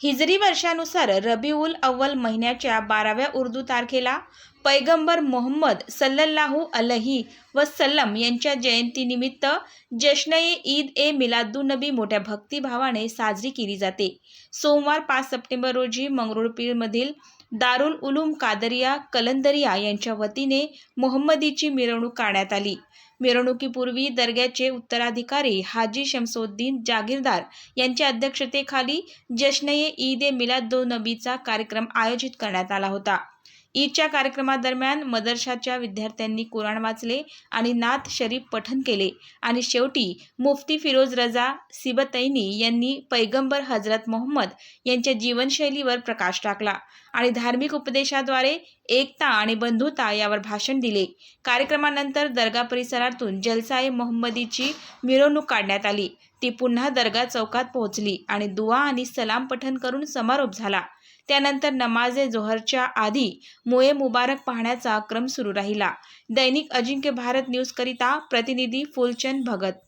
हिजरी वर्षानुसार रबीउल अव्वल महिन्याच्या बाराव्या उर्दू तारखेला पैगंबर मोहम्मद सल्लल्लाहू अलैहि वसल्लम यांच्या जयंतीनिमित्त जश्न ए ईद ए मिलादुन्नबी मोठ्या भक्तिभावाने साजरी केली जाते. सोमवार पाच सप्टेंबर रोजी मंगरुळपीरमधील दारुल उलूम कादरिया कलंदरिया यांच्या वतीने मोहम्मदीची मिरवणूक काढण्यात आली. मिरवणुकीपूर्वी दर्ग्याचे उत्तराधिकारी हाजी शमसोद्दीन जागीरदार यांच्या अध्यक्षतेखाली जश्न ए ईद ए नबीचा कार्यक्रम आयोजित करण्यात आला होता. ईदच्या कार्यक्रमादरम्यान मदरशाच्या विद्यार्थ्यांनी कुराण वाचले आणि नाथ शरीफ पठण केले. आणि शेवटी मुफ्ती फिरोज रजा सिबतैनी यांनी पैगंबर हजरत मोहम्मद यांच्या जीवनशैलीवर प्रकाश टाकला आणि धार्मिक उपदेशाद्वारे एकता आणि बंधुता यावर भाषण दिले. कार्यक्रमानंतर दर्गा परिसरातून जलसाई मोहम्मदीची मिरवणूक काढण्यात आली. ती पुन्हा दर्गा चौकात पोहोचली आणि दुवा आणि सलाम पठन करून समारोप झाला. त्यानंतर नमाजे जोहरच्या आधी मुए मुबारक पाहण्याचा क्रम सुरू राहिला. दैनिक अजिंक्य भारत न्यूजकरिता प्रतिनिधी फुलचंद भगत.